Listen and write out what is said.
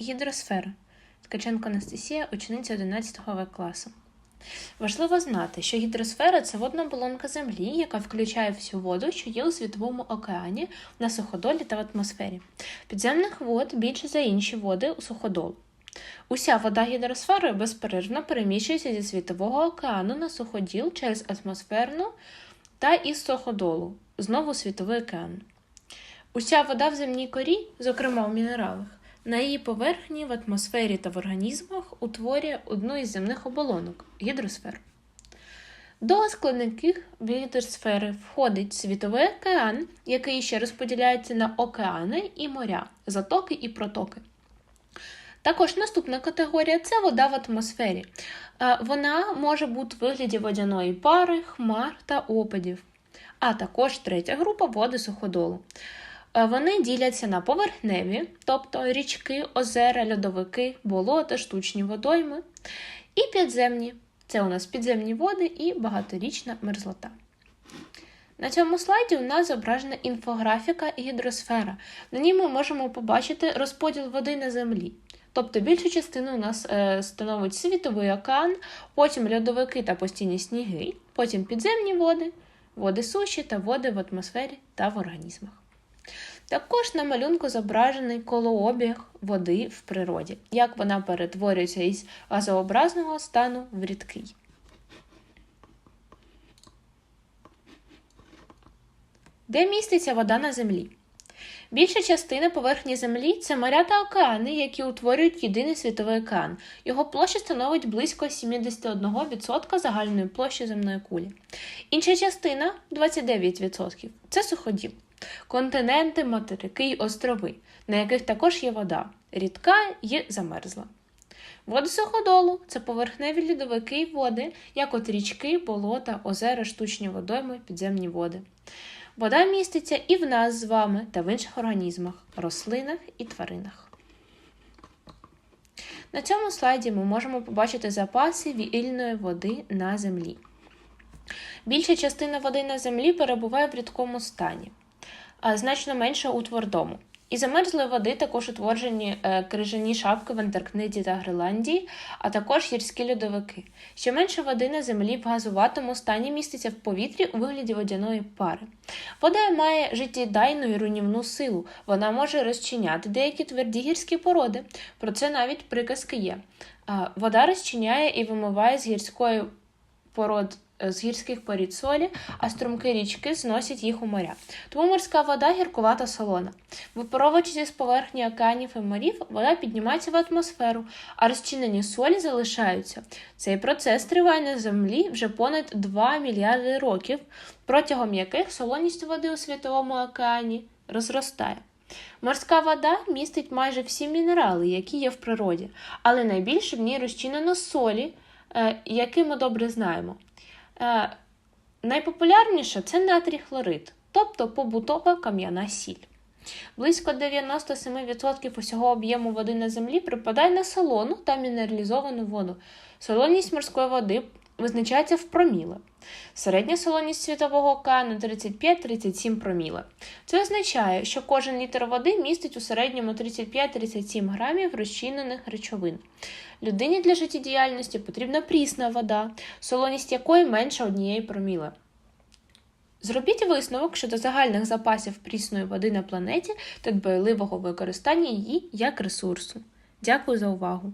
Гідросфера. Ткаченко Анастасія, учениця 11 В класу. Важливо знати, що гідросфера це водна оболонка Землі, яка включає всю воду, що є у світовому океані, на суходолі та в атмосфері. Підземних вод більше за інші води у суходолу. Уся вода гідросфери безперервно переміщується зі світового океану на суходіл через атмосферну та із суходолу, знову світовий океан. Уся вода в земній корі, зокрема у мінералах, на її поверхні в атмосфері та в організмах утворює одну із земних оболонок гідросферу. До складників гідросфери входить світовий океан, який ще розподіляється на океани і моря, затоки і протоки. Також наступна категорія це вода в атмосфері. Е, Вона може бути в вигляді водяної пари, хмар та опадів. А також третя група води суходолу. Е, Вони діляться на поверхневі, тобто річки, озера, льодовики, болота, штучні водойми, і підземні. Це у нас підземні води і багаторічна мерзлота. На цьому слайді у нас зображена інфографіка і гідросфера. На ній ми можемо побачити розподіл води на землі. Тобто більшу частину у нас е, становить світовий океан, потім льодовики та постійні сніги, потім підземні води, води суші та води в атмосфері та в організмах. Також на малюнку зображений колообіг води в природі, як вона перетворюється із газообразного стану в рідкий. Де міститься вода на землі? Більша частина поверхні Землі це моря та океани, які утворюють єдиний світовий океан. Його площа становить близько 71% загальної площі земної кулі. Інша частина 29%. Це суходіл. Континенти, материки й острови, на яких також є вода, рідка і замерзла. Води суходолу це поверхневі льодовики й води, як от річки, болота, озера, штучні водойми, підземні води. Вода міститься і в нас з вами та в інших організмах, рослинах і тваринах. На цьому слайді ми можемо побачити запаси вільної води на землі. Більша частина води на землі перебуває в рідкому стані, значно менше у твердому. Із замерзлої води також утворені е, крижані шапки в Антарктиді та Гренландії, а також гірські льодовики. Ще менше води на землі в газуватому стані міститься в повітрі у вигляді водяної пари. Вода має життєдайну і руйнівну силу. Вона може розчиняти деякі тверді гірські породи. Про це навіть приказки є. Вода розчиняє і вимиває з гірської пород з гірських порід солі, а струмки річки зносять їх у моря. Тому морська вода гіркувата солона. Випаровуючись з поверхні океанів і морів, вода піднімається в атмосферу, а розчинені солі залишаються. Цей процес триває на землі вже понад 2 мільярди років, протягом яких солоність води у світовому океані розростає. Морська вода містить майже всі мінерали, які є в природі, але найбільше в ній розчинено солі, е, які ми добре знаємо. Е, найпопулярніше це натрій хлорид, тобто побутова кам'яна сіль. Близько 97% усього об'єму води на землі припадає на солону та мінералізовану воду. Солоність морської води визначається в проміле. Середня солоність світового океану 35-37 проміле. Це означає, що кожен літр води містить у середньому 35-37 грамів розчинених речовин. Людині для життєдіяльності потрібна прісна вода, солоність якої менше однієї проміле. Зробіть висновок щодо загальних запасів прісної води на планеті та дбайливого використання її як ресурсу. Дякую за увагу!